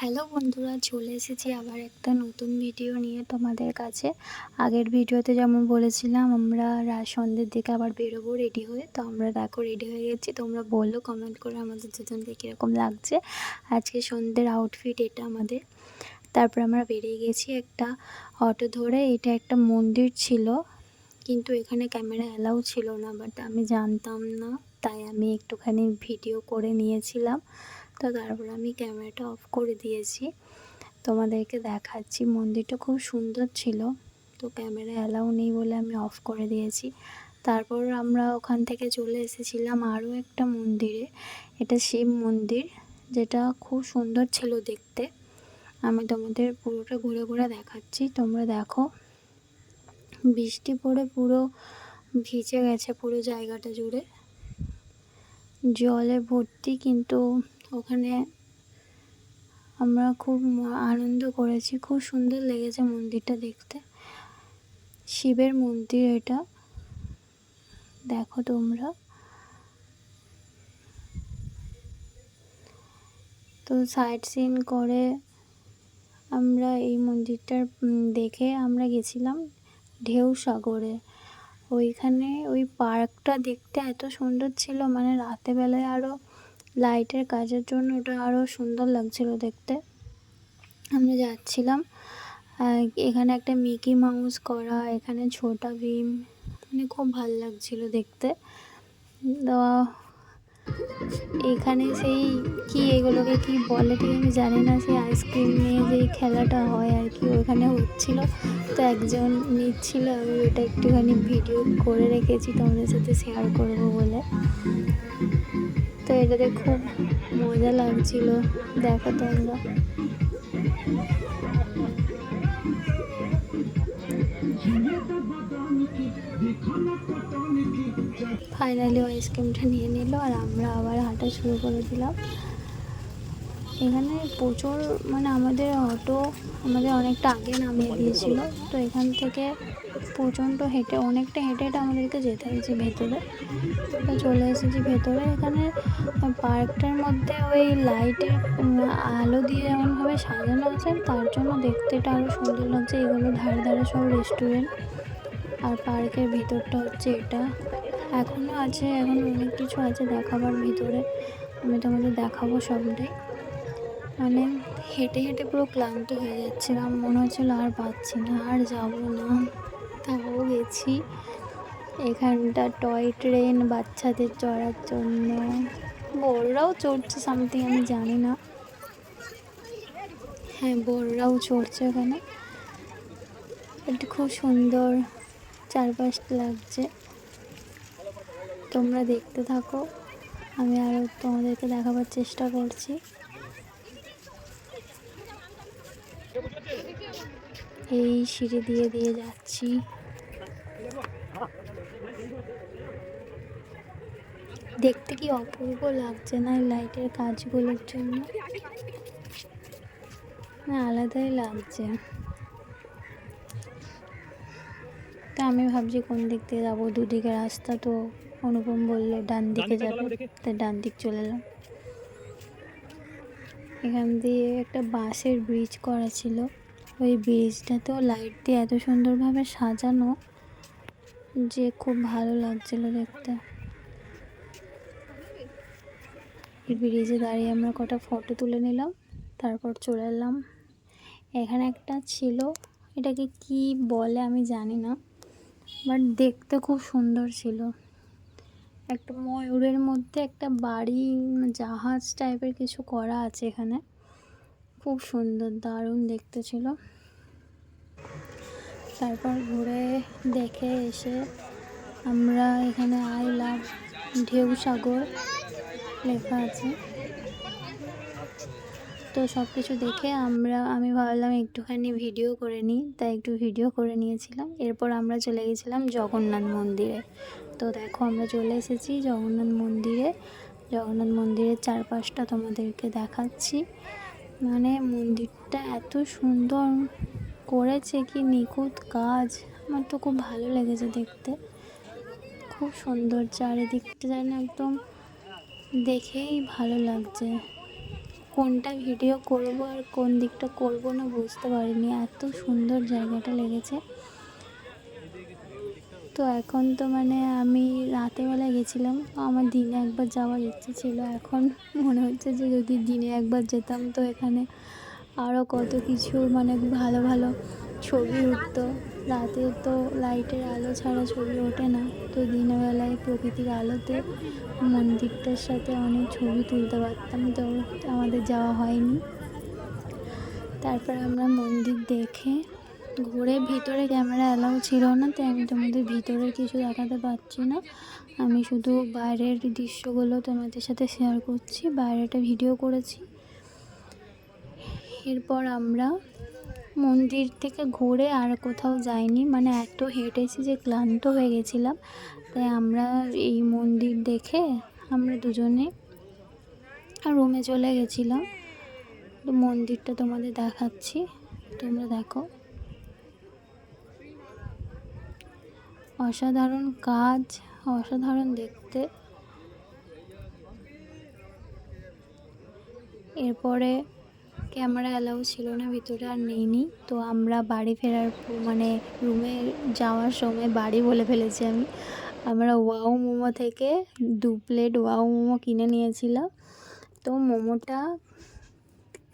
Hello বন্ধুরা, চলে এসেছি আবার একটা নতুন ভিডিও নিয়ে তোমাদের কাছে। আগের ভিডিওতে যেমন বলেছিলাম, আমরা রাত সন্ধ্যের দিকে আবার বেরোবো রেডি হয়ে। তো আমরা দেখো রেডি হয়ে গেছি। তোমরা বলল কমেন্ট করে আমাদের দুজনকে কীরকম লাগছে। আজকে সন্ধ্যের আউটফিট এটা আমাদের। তারপর আমরা বেরিয়ে গেছি একটা অটো ধরে। এটা একটা মন্দির ছিল, কিন্তু এখানে ক্যামেরা অ্যালাউ ছিল না বাট আমি জানতাম না। তাই আমি একটুখানি ভিডিও করে নিয়েছিলাম। তো তারপর আমি ক্যামেরাটা অফ করে দিয়েছি। তোমাদেরকে দেখাচ্ছি। মন্দিরটা খুব সুন্দর ছিল। তো ক্যামেরা অ্যালাউ নেই বলে আমি অফ করে দিয়েছি। তারপর আমরা ওখান থেকে চলে এসেছিলাম আরও একটা মন্দিরে। এটা শিব মন্দির, যেটা খুব সুন্দর ছিল দেখতে। আমি তোমাদের পুরোটা ঘুরে ঘুরে দেখাচ্ছি। তোমরা দেখো, বৃষ্টি পড়ে পুরো ভিজে গেছে পুরো জায়গাটা জুড়ে। জলে ভর্তি কিন্তু ওখানে আমরা খুব আনন্দ করেছি। খুব সুন্দর লেগেছে মন্দিরটা দেখতে। শিবের মন্দির এটা। দেখো তোমরা। তো সাইট সিন করে আমরা এই মন্দিরটার দেখে আমরা গেছিলাম ঢেউ সাগরে। ওইখানে ওই পার্কটা দেখতে এত সুন্দর ছিল। মানে রাতে বেলায় আরও লাইটের কাজের জন্য ওটা আরও সুন্দর লাগছিল দেখতে। আমরা যাচ্ছিলাম এখানে একটা মিকি মাউস করা, এখানে ছোটা ভীম মানে খুব ভালো লাগছিল দেখতে। তো এখানে সেই কি এগুলোকে কি বলে ঠিক আমি জানি না, সেই আইসক্রিম নিয়ে যেই খেলাটা হয় আর কি, ওখানে হচ্ছিল। তো একজন নিচ্ছিল, আমি ওটা একটুখানি ভিডিও করে রেখেছি, তোমাদের সাথে শেয়ার করব বলে। তো এটাতে খুব মজা লাগছিল, দেখো তোমরা। ফাইনালি আইসক্রিমটা নিয়ে নিল, আর আমরা আবার হাঁটা শুরু করে দিলাম। এখানে প্রচুর মানে আমাদের অটো আমাদের অনেকটা আগে নামিয়ে দিয়েছিল। তো এখান থেকে প্রচণ্ড হেঁটে, অনেকটা হেঁটে হেঁটে আমাদেরকে যেতে হয়েছে ভেতরে। চলে এসেছি ভেতরে। এখানে পার্কটার মধ্যে ওই লাইটের আলো দিয়ে এমনভাবে সাজানো আছে, তার জন্য দেখতে এটা আরও সুন্দর লাগছে। এগুলো ধারে ধারে সব রেস্টুরেন্ট আর পার্কের ভিতরটা হচ্ছে এটা। এখনও আছে, এখন অনেক কিছু আছে দেখাবার ভিতরে। আমি তোমাদের দেখাবো সবটাই। মানে হেঁটে হেঁটে পুরো ক্লান্ত হয়ে যাচ্ছিলাম। মনে হচ্ছিল আর পাচ্ছি না, আর যাব না। তাও গেছি এখানটা টয় ট্রেন বাচ্চাদের চড়ার জন্য। বড়রাও চড়ছে সামথিং আমি জানি না। হ্যাঁ বড়রাও চড়ছে ওখানে। এটা খুব সুন্দর চারপাশ লাগছে। তোমরা দেখতে থাকো। আমি আরও তোমাদেরকে দেখাবার চেষ্টা করছি। এই সিঁড়ি দিয়ে দিয়ে যাচ্ছি। দেখতে কি অপূর্ব লাগছে না লাইটের কাজগুলোর জন্য? না আলাদাই লাগছে। তা আমি ভাবছি কোন দিক দিয়ে যাব? দুদিকে রাস্তা তো অনুপম বলল ডান দিকে যাবে। তাই ডান দিক চলে এলাম। এখান দিয়ে একটা বাঁশের ব্রিজ করা ছিল। ওই ব্রিজটাতেও লাইট দিয়ে এত সুন্দরভাবে সাজানো যে খুব ভালো লাগছিল দেখতে। এই ব্রিজে দাঁড়িয়ে আমরা কটা ফটো তুলে নিলাম, তারপর চলে এলাম। এখানে একটা ছিল, এটাকে কি বলে আমি জানি না বাট দেখতে খুব সুন্দর ছিল। একটা ময়ূরের মধ্যে একটা বাড়ি, জাহাজ টাইপের কিছু করা আছে এখানে। খুব সুন্দর, দারুণ দেখতে ছিল। তারপর ঘুরে দেখে এসে আমরা এখানে আই লাভ ঢেউ সাগর লেখা আছে। তো সব কিছু দেখে আমরা, আমি ভাবলাম একটুখানি ভিডিও করে নিই, তাই একটু ভিডিও করে নিয়েছিলাম। এরপর আমরা চলে গেছিলাম জগন্নাথ মন্দিরে। তো দেখো, আমরা চলে এসেছি জগন্নাথ মন্দিরে। জগন্নাথ মন্দিরের চারপাশটা তোমাদেরকে দেখাচ্ছি। মানে মন্দিরটা এত সুন্দর করেছে কি নিখুঁত কাজ। আমার তো খুব ভালো লেগেছে দেখতে। খুব সুন্দর চারিদিকটা যেন একদম দেখেই ভালো লাগছে। কোনটা ভিডিও করব আর কোন দিকটা করব না বুঝতে পারিনি। এত সুন্দর জায়গাটা লেগেছে। তো এখন তো মানে আমি রাতেবেলা গেছিলাম। আমার দিনে একবার যাওয়ার ইচ্ছে ছিল। এখন মনে হচ্ছে যে যদি দিনে একবার যেতাম তো এখানে আরও কত কিছু মানে ভালো ভালো ছবি উঠতো। রাতে তো লাইটের আলো ছাড়া ছবি ওঠে না। তো দিনের বেলায় প্রকৃতির আলোতে মন্দিরটার সাথে অনেক ছবি তুলতে পারতাম। তো আমাদের যাওয়া হয়নি। তারপর আমরা মন্দির দেখে ঘুরে ভিতরে ক্যামেরা অ্যালাউ ছিল না তাই আমি তোমাদের ভিতরের কিছু দেখাতে পারছি না। আমি শুধু বাইরের দৃশ্যগুলো তোমাদের সাথে শেয়ার করছি বাইরেটা ভিডিও করেছি। এরপর আমরা মন্দির থেকে ঘুরে আর কোথাও যাইনি মানে এত হেঁটেছি যে ক্লান্ত হয়ে গেছিলাম। তাই আমরা এই মন্দির দেখে আমরা দুজনে রুমে চলে গেছিলাম। মন্দিরটা তোমাদের দেখাচ্ছি, তোমরা দেখো। অসাধারণ কাজ, অসাধারণ দেখতে। এরপরে ক্যামেরা অ্যালাউ ছিল না, ভিতরে আর নেইনি তো আমরা বাড়ি ফেরার মানে রুমে যাওয়ার সময় বাড়ি বলে ফেলেছি আমি। আমরা ওয়াও মোমো থেকে দু প্লেট ওয়াও মোমো কিনে নিয়েছিলাম। তো মোমোটা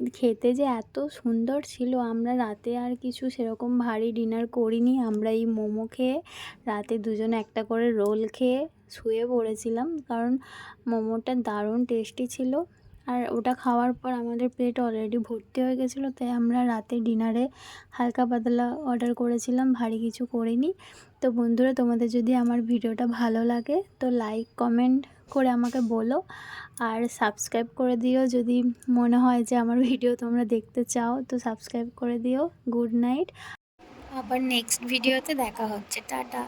খেতে যে এত সুন্দর ছিল, আমরা রাতে আর কিছু সেরকম ভারী ডিনার করিনি। আমরা এই মোমো খেয়ে রাতে দুজনে একটা করে রোল খেয়ে শুয়ে পড়েছিলাম, কারণ মোমোটা দারুণ টেস্টি ছিল। আর ওটা খাওয়ার পর আমাদের পেট অলরেডি ভর্তি হয়ে গেছিল, তাই আমরা রাতে ডিনারে হালকা পাতলা অর্ডার করেছিলাম, ভারী কিছু করিনি। তো বন্ধুরা, তোমাদের যদি আমার ভিডিওটা ভালো লাগে, তো লাইক কমেন্ট করে আমাকে বলো। আর সাবস্ক্রাইব করে দিও, যদি মনে হয় যে আমার ভিডিও তোমরা দেখতে চাও, তো সাবস্ক্রাইব করে দিও। গুড নাইট আবার নেক্সট ভিডিওতে দেখা হচ্ছে। টাটা।